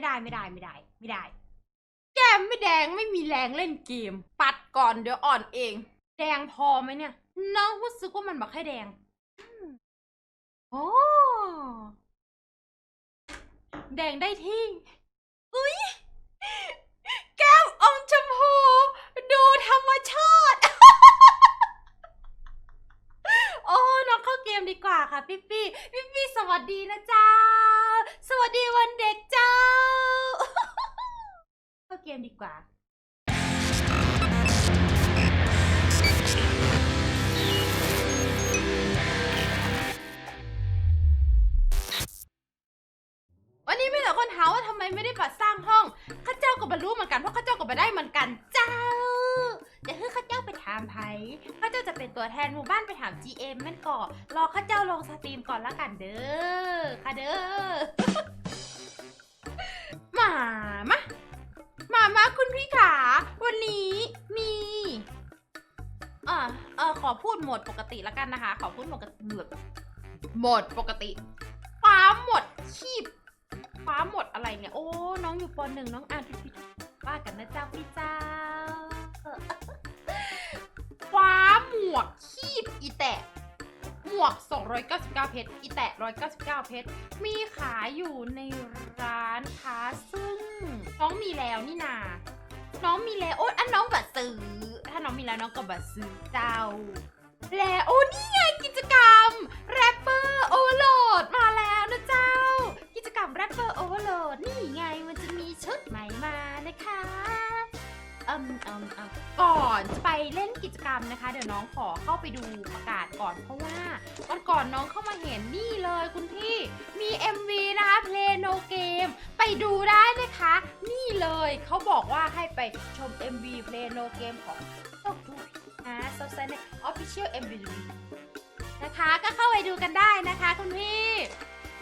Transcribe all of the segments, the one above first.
ไม่ได้ไม่ได้ไม่ได้ ไม่ได้ แก้มไม่แดงไม่มีแรงเล่นเกม ปัดก่อนเดี๋ยวอ่อนเอง แดงพอไหมเนี่ย น้องรู้สึกว่ามันบักให้แดงอืมโอ้แดงได้ที่ อุ้ยแก้มอมชมพู ดูธรรมชาติ โอ้ น้องเข้าเกมดีกว่าค่ะพี่ปี้พี่ปี้สวัสดีนะเจ้า สวัสดีวันเด็กเจ้าเข้าเก มดีกว่า วันนี้มีแต่คนถามว่าทำไมไม่ได้ปัดสร้างห้อง ข้าเจ้าก็บรรลุเหมือนกันเพราะข้าเจ้าก็ไปได้เหมือนกันเจ้าแต่คือข้าเจ้าไปถามไผข้าเจ้าจะเป็นตัวแทนหมู่บ้านไปถาม GM แม่นก่อนรอข้าเจ้าลงสตรีมก่อนละกันเด้อค่ะเด้อมา มามาคุณพี่ขา วันนี้มีเอ่าเออขอพูดหมดปกติและกันนะคะ ขอพูดหมดปกติโหมดปกติฟ้าหมดชีพฟ้าหมดอะไรเนี่ย โอ้น้องอยู่ปหนึ่งน้องอ่านผิดผิดว่ากันนะเจ้าพี่เจ้าฟ้าหมวกคีบอีแตะ หมวก 299 เพชร อีแตะ 199 เพชร มีขายอยู่ในร้านค้าซึ่ง น้องมีแล้วนี่นา น้องมีแล้ว โอ้อันน้องบัตซื้อ ถ้าน้องมีแล้วน้องก็บัตซื้อเจ้า แล้วโอ้นี่ไงกิจกรรมแรปเปอร์โอเวอร์โหลดมาแล้วนะเจ้า กิจกรรมแรปเปอร์โอเวอร์โหลดนี่ไงมันจะมีชุดใหม่มานะคะ อืมอืมอืมก่อนจะไปเล่นกิจกรรมนะคะ เดี๋ยวน้องขอเข้าไปดูประกาศก่อนเพราะว่าวันก่อนน้องเข้ามาเห็นนี่เลยคุณพี่มี MV นะคะ Play No Game ไปดูได้นะคะ นี่เลยเขาบอกว่าให้ไปชม MV Play No Game ของเจ้าดูนะโซเซน Official MV นะคะก็เข้าไปดูกันได้นะคะ คุณพี่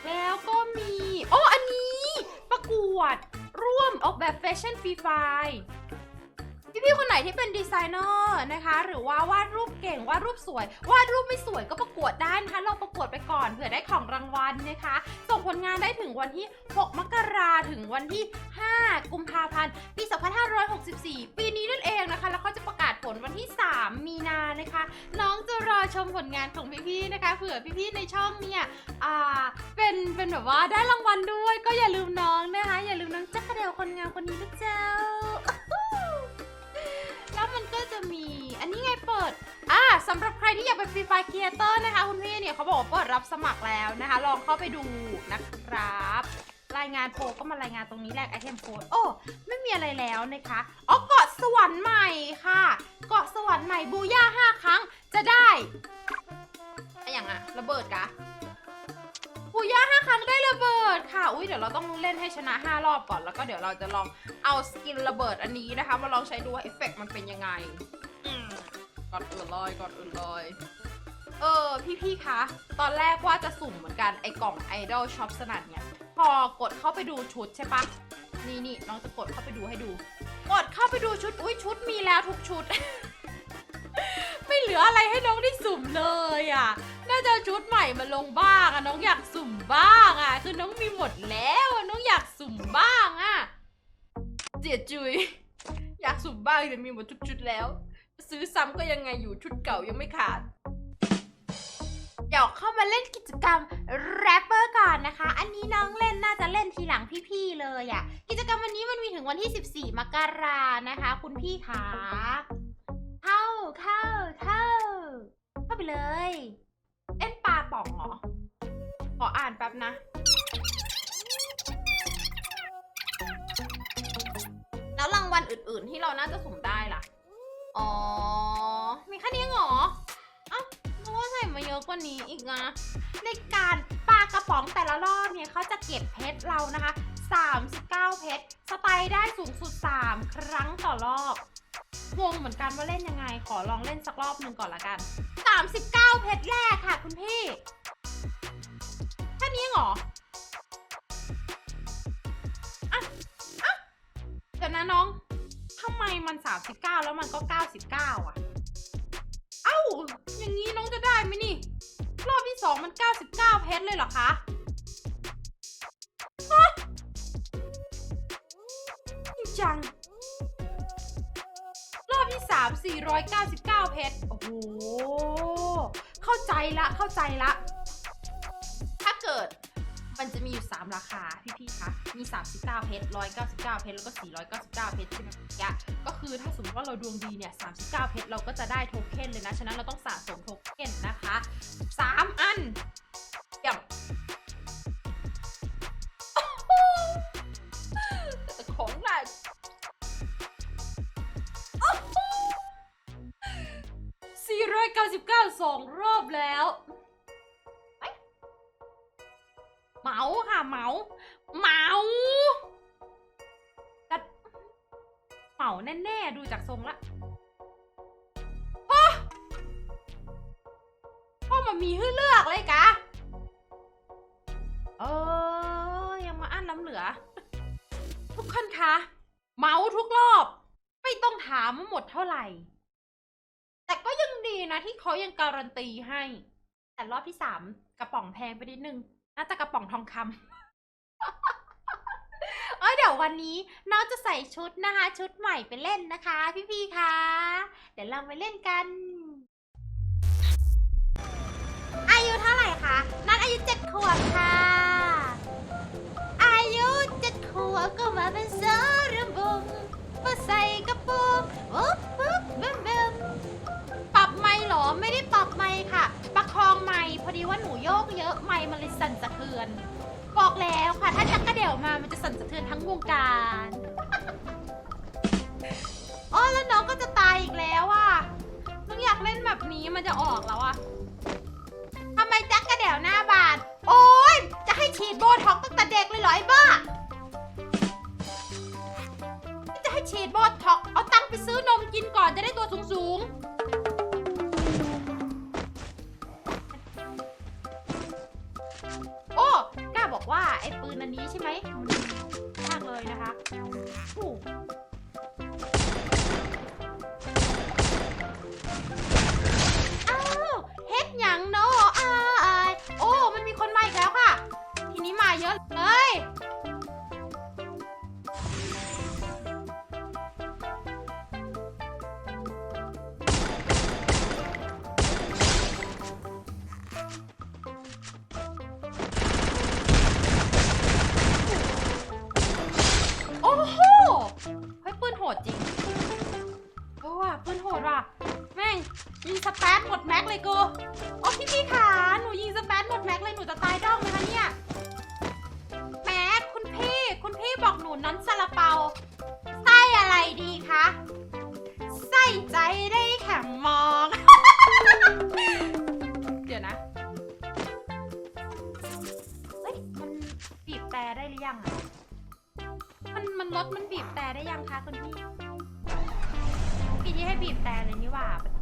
แล้วก็มี โอ้ อันนี้ ประกวด ร่วมออกแบบแฟชั่นฟรีไฟ พี่ๆคนไหนที่เป็นดีไซเนอร์นะคะ หรือว่าวาดรูปเก่งวาดรูปสวยวาดรูปไม่สวยก็ประกวดได้นะคะลองประกวดไปก่อนเผื่อได้ของรางวัลนะคะ ส่งผลงานได้ถึงวันที่ 6 มกราถึงวันที่ 5 กุมภาพันธ์ ปี 2564 ปีนี้นั่นเองนะคะ แล้วเขาจะประกาศผลวันที่ 3 มีนานะคะ น้องจะรอชมผลงานของพี่ๆนะคะเผื่อพี่ๆในช่องเนี่ยอ่าเป็นเป็นแบบว่าได้รางวัลด้วยก็อย่าลืมน้องนะคะ อย่าลืมน้องจักรเดลคนงามคนนี้นะเจ้า จะมี อันนี้ไงเปิด อ่าสำหรับใครที่อยากเป็นฟรีไฟเคียเตอร์นะคะคุณพี่เนี่ยเขาบอกว่าเปิดรับสมัครแล้วนะคะ ลองเข้าไปดูนะครับรายงานโพลก็มารายงานตรงนี้แหละไอเทมโค้ดโอ้ ไม่มีอะไรแล้วนะคะอ๋อเกาะสวรรค์ใหม่ค่ะ เกาะสวรรค์ใหม่บูย่าห้าครั้งจะได้อะไรอย่างอะระเบิดกะบูย่าห้าครั้ง อุ้ยเดี๋ยวเราต้องเล่นให้ชนะ 5 รอบก่อน แล้วก็เดี๋ยวเราจะลองเอาสกินระเบิดอันนี้นะคะ มาลองใช้ดูว่าเอฟเฟกต์มันเป็นยังไงอืมก่อนอื่นเลยก่อนอื่นเลยเออพี่ๆ คะ ตอนแรกว่าจะสุ่มเหมือนกันไอ้กล่องไอดอลช็อปสนัดเนี่ย พอกดเข้าไปดูชุดใช่ปะนี่นี่น้องจะกดเข้าไปดูให้ดู กดเข้าไปดูชุด อุ้ยชุดมีแล้วทุกชุด ไม่เหลืออะไรให้น้องได้สุ่มเลยอะ น่าจะเอาชุดใหม่มาลงบ้างอะน้องอยากสุ่ม บ้างอะ คือน้องมีหมดแล้วน้องอยากสุ่มบ้างอะเจียจุย อยากสุ่มบ้างแต่มีหมดทุกชุดแล้ว ซื้อซ้ำก็ยังไงอยู่ชุดเก่ายังไม่ขาดเดี๋ยวเข้ามาเล่นกิจกรรมแรปเปอร์ก่อนนะคะ อันนี้น้องเล่นน่าจะเล่นทีหลังพี่ๆเลยอะ่ะ กิจกรรมวันนี้มันมีถึงวันที่ 14 มกรานะคะ คุณพี่ขาเข้าเข้าเข้าเข้าไปเลย เอ็นปลาป่องเหรอ ขออ่านแป๊บนะ แล้วรางวัลอื่นๆที่เราน่าจะสุ่มได้ล่ะ อ๋อ มีแค่นี้เหรอเอ้าเพราะว่าใส่มาเยอะกว่านี้อีกนะ ในการปากระป๋องแต่ละรอบเนี่ยเขาจะเก็บเพชรเรานะคะ 39 เพชร สไปร์ได้สูงสุด 3 ครั้งต่อรอบงงเหมือนกันว่าเล่นยังไง ขอลองเล่นสักรอบหนึ่งก่อนละกัน 39 เพชรแรกค่ะคุณพี่ นี้เหรออะอะเดี๋ยวนะน้องทำไมมัน 39 แล้วมันก็ 99 อะ เอ้า อย่างนี้น้องจะได้ไหมนี่ รอบที่สองมัน 99 เพชรเลยเหรอคะฮะจัง รอบที่สาม499 เพชร โอ้โห เข้าใจละ เข้าใจละ 3 ราคาพี่ๆคะมี 39 เพชร 199 เพชร แล้วก็ 499 เพชรใช่ไหมยะก็คือถ้าสมมติว่าเราดวงดีเนี่ย 39 เพชร เราก็จะได้โทเค็นเลยนะ ฉะนั้นเราต้องสะสมโทเค็นนะคะ 3 อันเยี่ยมโอ้โหแต่ของหนัก499สองรอบแล้ว เมาค่ะเมาเมาแต่เมาแน่ๆดูจากทรงละพ่อพ่อมามีให้เลือกเลยกะเออยังมาอั้นน้ำเหลือ ทุกคนคะเมาทุกรอบ ไม่ต้องถามว่าหมดเท่าไหร่ แต่ก็ยังดีนะที่เขายังการันตีให้ แต่รอบที่สามกระป๋องแพงไปนิดนึง น่าจะกระป๋องทองคำ เอ้ยเดี๋ยววันนี้น้องจะใส่ชุดนะคะ ชุดใหม่ไปเล่นนะคะ พี่ๆคะเดี๋ยวเราไปเล่นกัน อายุเท่าไหร่คะ นัดอายุเจ็ดขวบค่ะ ม่มันเลยสั่นสะเทือน บอกแล้วค่ะ ถ้าจักกระเดี่ยวมามันจะสั่นสะเทือนทั้งวงการอ๋อแล้วน้องก็จะตายอีกแล้วอะน้องอยากเล่นแบบนี้มันจะออกแล้วอะทำไมจักกระเดี่ยวหน้าบานโอ๊ยจะให้ฉีดโบท็อกตั้งแต่เด็กเลยเหรอไอ้บ้าจะให้ฉีดโบท็อกเอาตังค์ไปซื้อนมกินก่อนจะได้ตัวสูงสูงๆ ใจได้แข็งมอง เดี๋ยวนะ เฮ้ย มันบีบแต่ได้หรือยังอะมันมันรถมันบีบแต่ได้ยังคะคุณพี่พี่ที่ให้บีบแต่เลยนี่หว่าปะโท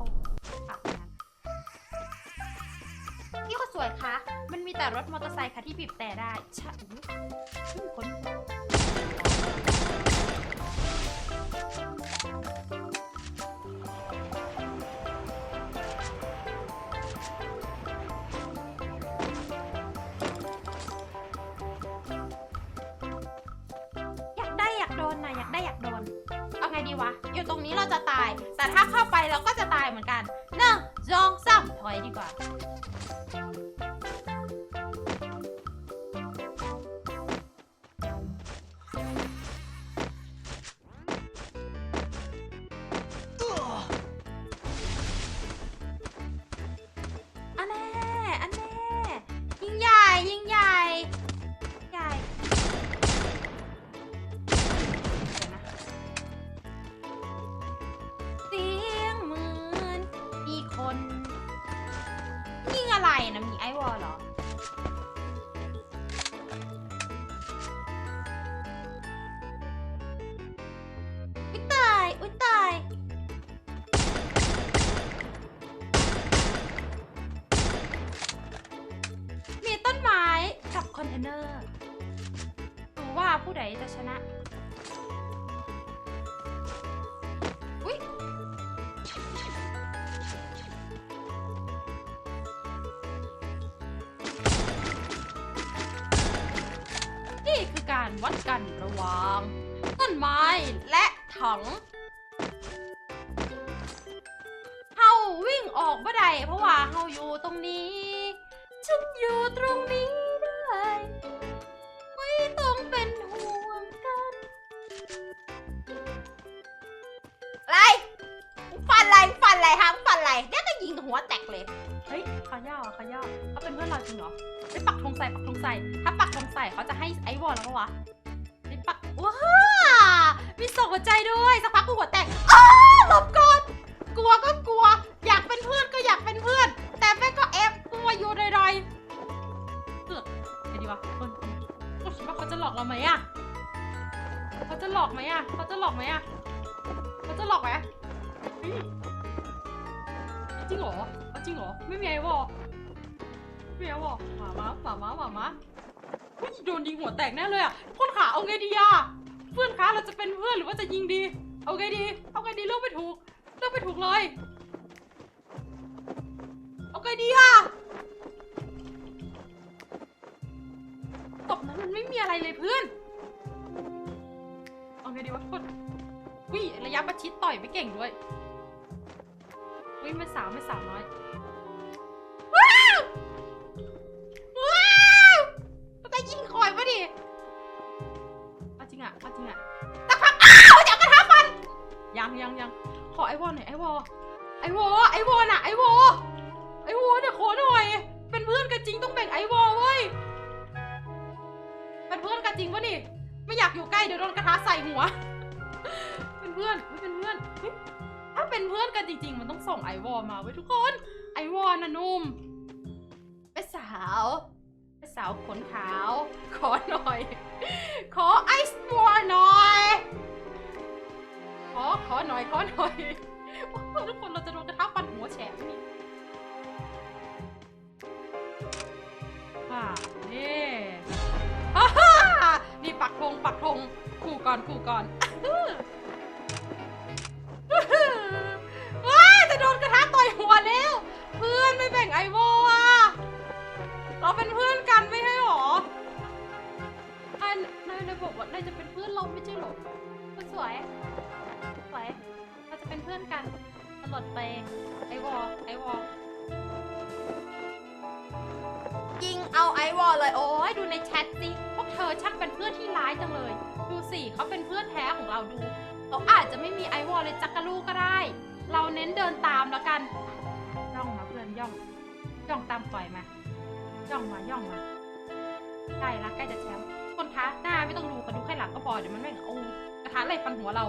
ปากนั้นพี่ก็สวยคะ มันมีแต่รถมอเตอร์ไซค์ค่ะที่บีบแต่ได้ใช่อุ๊ยอุ๊ยคน ถ้าเข้าไปเราก็จะ นเนอร์ดูว่าผู้ใดจะชนะ อุ้ยนี่คือการวัดกันระหว่างต้นไม้และถัง หัวแตกเลย เฮ้ยขอย่าขอย่าเขาเป็นเพื่อนเราจริงเหรอไปปักธงใส่ปักธงใส่ ถ้าปักธงใส่เขาจะให้ไอวอลแล้วปะวะไปปักว้ามีส่งหัวใจด้วยสักพักกูหัวแตกอ้าหลบก่อนกลัวก็กลัว อยากเป็นเพื่อนก็อยากเป็นเพื่อน แต่แม่ก็แอบกลัวอยู่ดอยๆเกือบไงดีวะคนคนคิดว่าเขาจะหลอกเราไหมอะเขาจะหลอกไหมอะเขาจะหลอกไหมอะเขาจะหลอกไหม จริงเหรอเอาจริงเหรอ ไม่มีไอ้วอไม่มีไอ้วอหมาม้าหมาม้าหมาม้าเฮ้ยโดนยิงหัวแตกแน่เลยอะคนขาเอาไงดีอะเพื่อนคะเราจะเป็นเพื่อนหรือว่าจะยิงดี เอาไงดี เอาไงดีเลือกไม่ถูกเลือกไม่ถูกเลย เอาไงดีอะตบนั้นมันไม่มีอะไรเลยเพื่อน เอาไงดีวะคนวิระยะประชิดต่อยไม่เก่งด้วย วิไม่สาวไม่สาวน้อยว้าวว้าวมันจะยิงคอยปะดิเอาจริงอะเอาจริงอะตะพักอ้าวจับกระทะฟันยังยังยังขอไอวอลหน่อยไอวอลไอวอลไอวอลน่ะไอวอลไอวอลเนี่ยขอหน่อย เป็นเพื่อนกันจริงต้องแบ่งไอวอลเว้ยเป็นเพื่อนกันจริงปะนี่ไม่อยากอยู่ใกล้เดี๋ยวโดนกระทะใส่หัว เป็นเพื่อนไม่เป็นเพื่อนเฮ้ย ถ้าเป็นเพื่อนกันจริง ๆ มันต้องส่งไอวอลมาไว้ทุกคน ไอวอลนะนุ่ม เป็นสาวเป็นสาวขนขาว ขอหน่อย ขอไอซ์วอลหน่อย ขอขอหน่อยขอหน่อยทุกคนเราจะโดนกระทะฟันหัวแฉะไหมนี่อ่านี่ฮ่าฮ่านี่ปักธงปักธงคู่ก่อนคู่ก่อน หัวแล้ว เพื่อนไม่แบ่งไอโวอ องตามปล่อยมา ย่องมาย่องมา ได้ละใกล้จะแชมป์คนขาหน้าไม่ต้องดูกันดูแค่หลังก็พอเดี๋ยวมันไม่งเอากระทะเลยฟันหัวเรา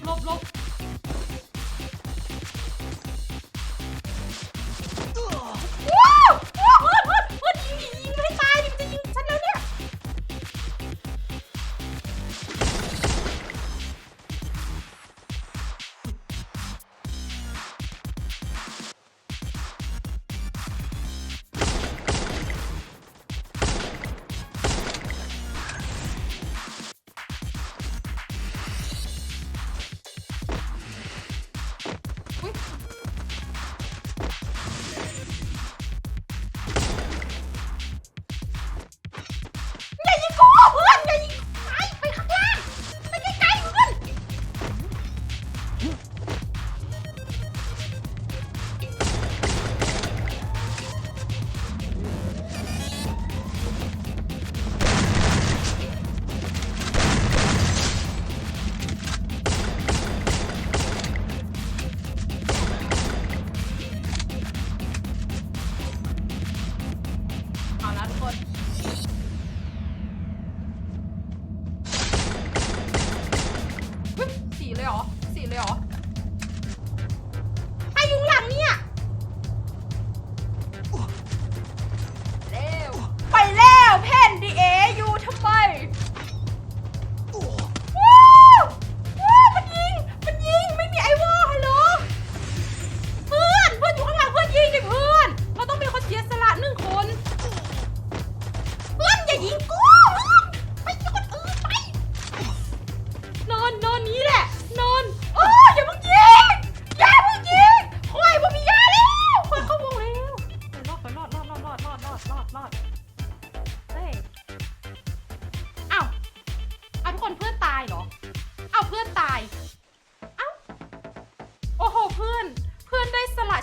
blok, blok, blok.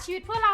ชีวิตเพื่อเรา